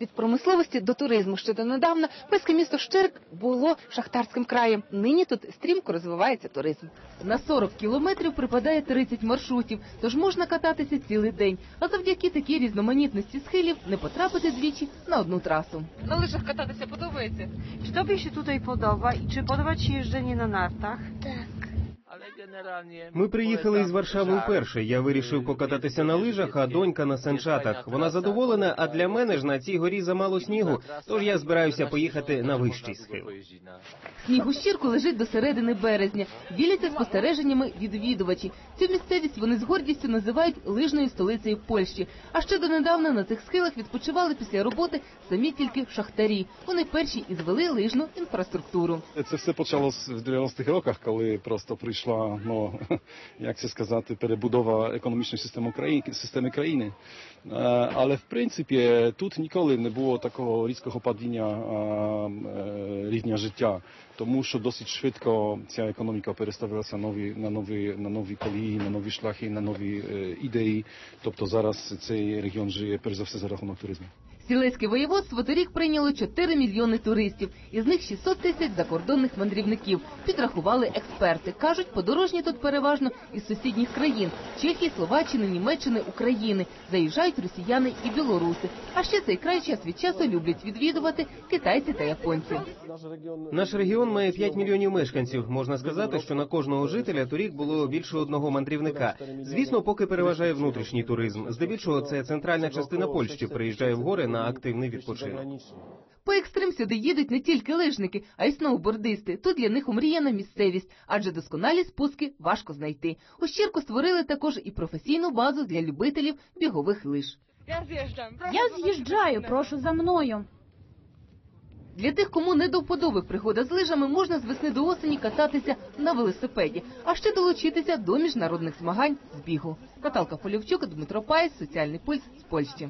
від промисловості до туризму. Ще донедавна польське місто Щирк було шахтарським краєм. Нині тут стрімко розвивається туризм. На 40 кілометрів припадає 30 маршрутів, тож можна кататися цілий день. А завдяки такій різноманітності схилів не потрапити двічі на одну трасу. На лижах кататися подобається. Czy tobie się tutaj podoba i czy podoba ci jeżdżenie na nartach? Ми приїхали із Варшави вперше. Я вирішив покататися на лижах, а донька на санчатах. Вона задоволена, а для мене ж на цій горі замало снігу. Тож я збираюся поїхати на вищий схил. Сніг у щірку лежить до середини березня. Діляться спостереженнями відвідувачі. Цю місцевість вони з гордістю називають лижною столицею Польщі. А ще донедавна на цих схилах відпочивали після роботи самі тільки шахтарі. Вони перші і звели лижну інфраструктуру. Це все почалось в 90-х роках, коли просто прийшла, ну як це сказати, перебудова економічного системи країни, системи країни. Е, Але в принципі тут ніколи не було такого різкого падіння е, рівня життя, тому що досить швидко ця економіка переставилася нові, на нові на нові колії, на нові шляхи, на нові е, ідеї. Тобто зараз цей регіон живе перш за все за рахунок туризму. Сілецьке воєводство торік прийняло 4 мільйони туристів. Із них 600 тисяч закордонних мандрівників. Підрахували експерти. Кажуть, подорожні тут переважно із сусідніх країн – Чехії, Словаччини, Німеччини, України. Заїжджають росіяни і білоруси. А ще цей край час від часу люблять відвідувати китайці та японці. Наш регіон має 5 мільйонів мешканців. Можна сказати, що на кожного жителя торік було більше одного мандрівника. Звісно, поки переважає внутрішній туризм. Здебільшого це центральна частина Польщі приїжджає в гори на активний відпочинок. По екстрим сюди їдуть не тільки лижники, а й сноубордисти. Тут для них омріяна місцевість, адже досконалі спуски важко знайти. У Щірку створили також і професійну базу для любителів бігових лиж. Я з'їжджаю, прошу за мною. Для тих, кому не до вподоби пригода з лижами, можна з весни до осені кататися на велосипеді, а ще долучитися до міжнародних змагань з бігу. Наталка Полівчук, Дмитро Пайс, Соціальний пульс з Польщі.